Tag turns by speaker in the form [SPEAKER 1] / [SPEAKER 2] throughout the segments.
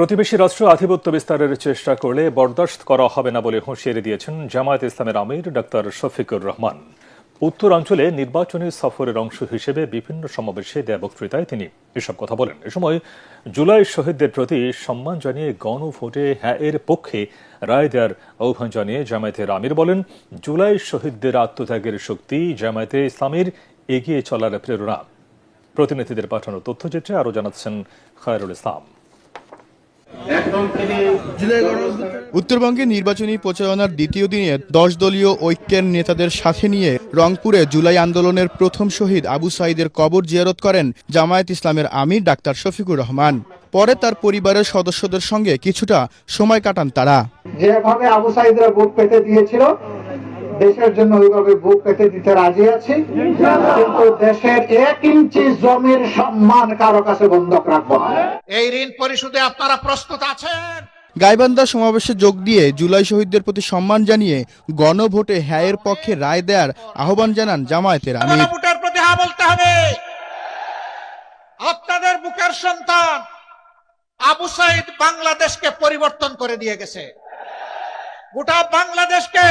[SPEAKER 1] প্রতিবেশী রাষ্ট্র আধিপত্য বিস্তারের চেষ্টা করলে বরদাস্ত করা হবে না বলে হুঁশিয়ারি দিয়েছেন জামায়াত ইসলামের আমির ডাক্তার শফিকুর রহমান। উত্তরাঞ্চলে নির্বাচনী সফরের অংশ হিসেবে বিভিন্ন সমাবেশে দেয়া বক্তৃতায় তিনি এসব কথা বলেন। এ সময় জুলাই শহীদদের প্রতি সম্মান জানিয়ে গণভোটে হ্যাঁ এর পক্ষে রায় দেওয়ার আহ্বান জানিয়ে জামায়াতের আমির বলেন, জুলাই শহীদদের আত্মত্যাগের শক্তি জামায়াতে ইসলামের এগিয়ে চলার প্রেরণা। প্রতিনিধিদের পাঠানো তথ্যচিত্রে আরও জানাচ্ছেন খায়রুল ইসলাম।
[SPEAKER 2] উত্তরবঙ্গে নির্বাচনী প্রচারণার দ্বিতীয় দিনে দশ দলীয় ঐক্যের নেতাদের সাথে নিয়ে রংপুরে জুলাই আন্দোলনের প্রথম শহীদ আবু সাইদের কবর জিয়ারত করেন জামায়াত ইসলামের আমির ডাক্তার শফিকুর রহমান। পরে তার পরিবারের সদস্যদের সঙ্গে কিছুটা সময় কাটান তারা।
[SPEAKER 3] যেভাবে আবু সাইদরা বুক পেতে দিয়েছিল দেশের জন্য ওইভাবে বুক পেতে দিতে রাজি আছি। কিন্তু দেশের এক ইঞ্চি জমির সম্মান কারও কাছে বন্ধক রাখব
[SPEAKER 4] এই ঋণ পরিশোধে আপনারা প্রস্তুত আছেন?
[SPEAKER 2] গাইবান্ধা সমাবেশে যোগ দিয়ে জুলাই শহীদদের প্রতি সম্মান জানিয়ে গণভোটে হ্যায়ের পক্ষে রায় দেওয়ার আহ্বান জানান জামায়াতের আমির।
[SPEAKER 4] ভোটের প্রতি হা বলতে হবে। আপনাদের বুকের সন্তান আবু সাইদ বাংলাদেশকে পরিবর্তন করে দিয়ে গেছে। গোটা বাংলাদেশকে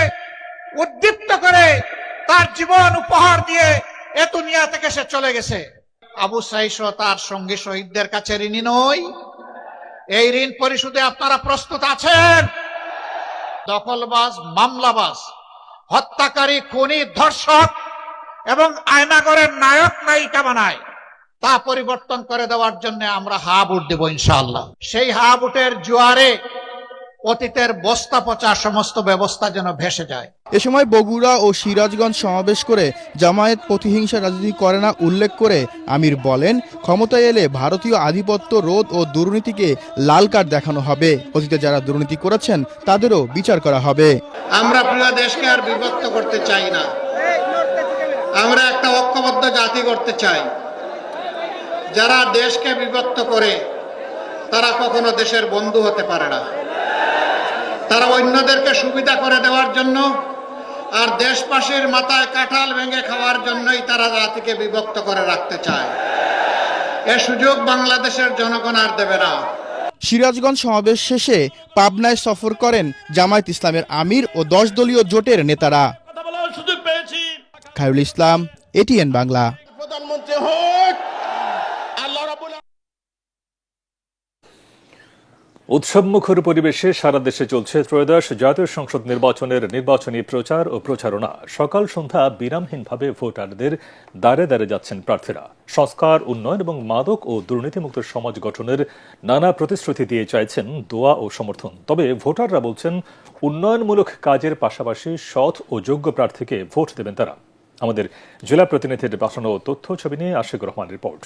[SPEAKER 4] উদ্দীপ্ত করে তার জীবন উপহার দিয়ে এ দুনিয়া থেকে সে চলে গেছে। আবু সাইদ সহ তার সঙ্গী শহীদদের কাছে ঋণী নই এই ঋণ পরিশোধে আপনারা প্রস্তুত আছেন? দখলবাজ, মামলাবাজ, হত্যাকারী, খুনি, ধর্ষক এবং আয়নাগরের নায়ক নায়িকা বানায়। তা পরিবর্তন করে দেওয়ার জন্য আমরা হা বুট দেব ইনশাআল্লাহ। সেই হা বুটের জোয়ারে অতীতের বস্তা পচা সমস্ত ব্যবস্থা যেন ভেসে যায়।
[SPEAKER 2] এ সময় বগুড়া ও সিরাজগঞ্জ সমাবেশ করে জামায়াত প্রতিহিংসা রাজনীতি করে না উল্লেখ করে আমির বলেন ক্ষমতায় এলে ভারতীয় আধিপত্য রোধ ও দুর্নীতিকে লাল কার্ড দেখানো হবে। অতীতে যারা দুর্নীতি করেছেন তাদেরও বিচার করা হবে।
[SPEAKER 4] আমরা প্রিয় দেশকে আর বিভক্ত করতে চাই না। আমরা একটা ঐক্যবদ্ধ জাতি করতে চাই। যারা দেশকে বিভক্ত করে তারা কখনো দেশের বন্ধু হতে পারে না। তারা অন্যদেরকে সুবিধা করে দেওয়ার জন্য আর দেশবাসীর মাথায় কাঁঠাল ভেঙে খাওয়ার জন্যই তারা জাতিকে বিভক্ত করে রাখতে চায়। এ সুযোগ বাংলাদেশের জনগণ আর দেবে না।
[SPEAKER 2] সিরাজগঞ্জ সমাবেশ শেষে পাবনায় সফর করেন জামায়াত ইসলামের আমির ও দশ দলীয় জোটের নেতারা। খায়রুল ইসলাম এটিএন বাংলা।
[SPEAKER 1] উৎসবমুখর পরিবেশে সারা দেশে চলছে ত্রয়োদশ জাতীয় সংসদ নির্বাচনের নির্বাচনী প্রচার ও প্রচারণা। সকাল সন্ধ্যা বিরামহীনভাবে ভোটারদের দ্বারে দ্বারে যাচ্ছেন প্রার্থীরা। সংস্কার, উন্নয়ন এবং মাদক ও দুর্নীতিমুক্ত সমাজ গঠনের নানা প্রতিশ্রুতি দিয়ে চাইছেন দোয়া ও সমর্থন। তবে ভোটাররা বলছেন, উন্নয়নমূলক কাজের পাশাপাশি সৎ ও যোগ্য প্রার্থীকে ভোট দেবেন তারা। আমাদের জেলা প্রতিনিধির পাঠানো তথ্য, ছবি নিয়ে আশিক রহমান রিপোর্ট।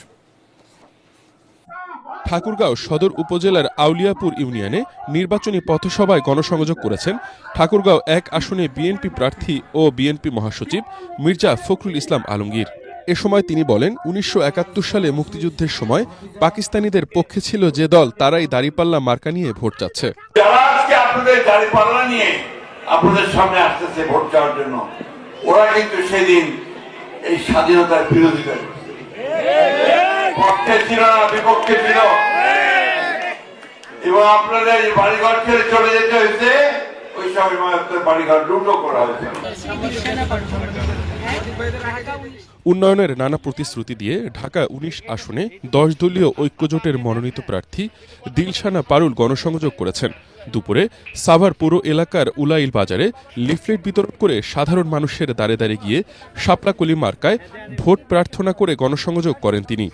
[SPEAKER 5] ঠাকুরগাঁও সদর উপজেলার আউলিয়াপুর ইউনিয়নে নির্বাচনী পথসভায় গণসংযোগ করেছেন ঠাকুরগাঁও এক আসনে বিএনপি প্রার্থী ও বিএনপি মহাসচিব মির্জা ফখরুল ইসলাম আলমগীর এ সময় তিনি বলেন, উনিশশো একাত্তর সালে মুক্তিযুদ্ধের সময় পাকিস্তানিদের পক্ষে ছিল যে দল, তারাই দাঁড়িপাল্লা মার্কা নিয়ে ভোট চাচ্ছে
[SPEAKER 6] ওরা কিন্তু সেদিন এই স্বাধীনতার বিরোধিতা। পক্ষে ছিল না, বিপক্ষে ছিল। এবং আপনাদের বাড়িঘর ছেড়ে চলে যেতে হয়েছে। ওই বাড়িঘর লুটো করা হয়েছে।
[SPEAKER 5] উন্নয়নের নানা প্রতিশ্রুতি দিয়ে ঢাকা উনিশ আসনে দশ দলীয় ঐক্যজোটের মনোনীত প্রার্থী দিলশানা পারুল গণসংযোগ করেছেন। দুপুরে সাভার পুরো এলাকার উলাইল বাজারে লিফলেট বিতরণ করে সাধারণ মানুষের দ্বারে দ্বারে গিয়ে শাপলাকলি মার্কায় ভোট প্রার্থনা করে গণসংযোগ করেন তিনি।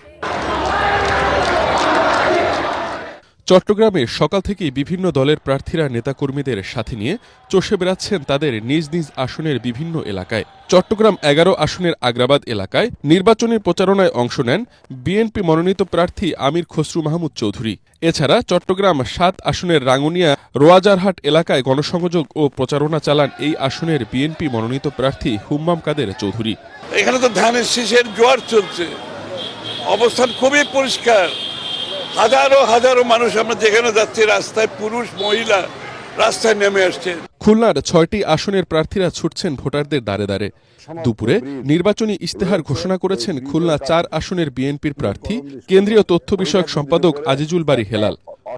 [SPEAKER 5] চট্টগ্রামে সকাল থেকেই বিভিন্ন দলের প্রার্থীরা নেতাকর্মীদের সাথে নিয়ে চষে বেড়াচ্ছেন তাদের নিজ নিজ আসনের বিভিন্ন এলাকায়। চট্টগ্রাম এগারো আসনের আগ্রাবাদ এলাকায় নির্বাচনী প্রচারণায় অংশ নেন বিএনপি মনোনীত প্রার্থী আমির খসরু মাহমুদ চৌধুরী। এছাড়া চট্টগ্রাম সাত আসনের রাঙ্গুনিয়া রোয়াজারহাট এলাকায় গণসংযোগ ও প্রচারণা চালান এই আসনের বিএনপি মনোনীত প্রার্থী হুম্মাম কাদের চৌধুরী।
[SPEAKER 7] এখানে তো ধানের শীষের জোয়ার চলছে। অবস্থান খুবই পরিষ্কার। হাজারো হাজারো মানুষ আমরা যেখানে যাচ্ছি রাস্তায় পুরুষ মহিলা রাস্তায় নেমে আসছে।
[SPEAKER 5] খুলনার ছয়টি আসনের প্রার্থীরা ছুটছেন ভোটারদের দ্বারে দ্বারে। দুপুরে নির্বাচনী ইস্তেহার ঘোষণা করেছেন খুলনা চার আসনের বিএনপির প্রার্থী কেন্দ্রীয় তথ্য বিষয়ক সম্পাদক আজিজুল বাড়ি হেলাল।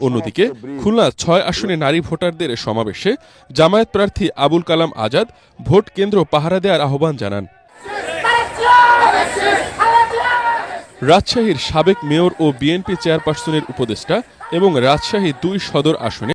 [SPEAKER 5] অন্যদিকে খুলনা ছয় আসনে নারী ভোটারদের সমাবেশে জামায়াত প্রার্থী আবুল কালাম আজাদ ভোট কেন্দ্র পাহারা দেওয়ার আহ্বান জানান। রাজশাহীর সাবেক মেয়র ও বিএনপি চেয়ারপারসনের উপদেষ্টা এবং রাজশাহী দুই সদর আসনে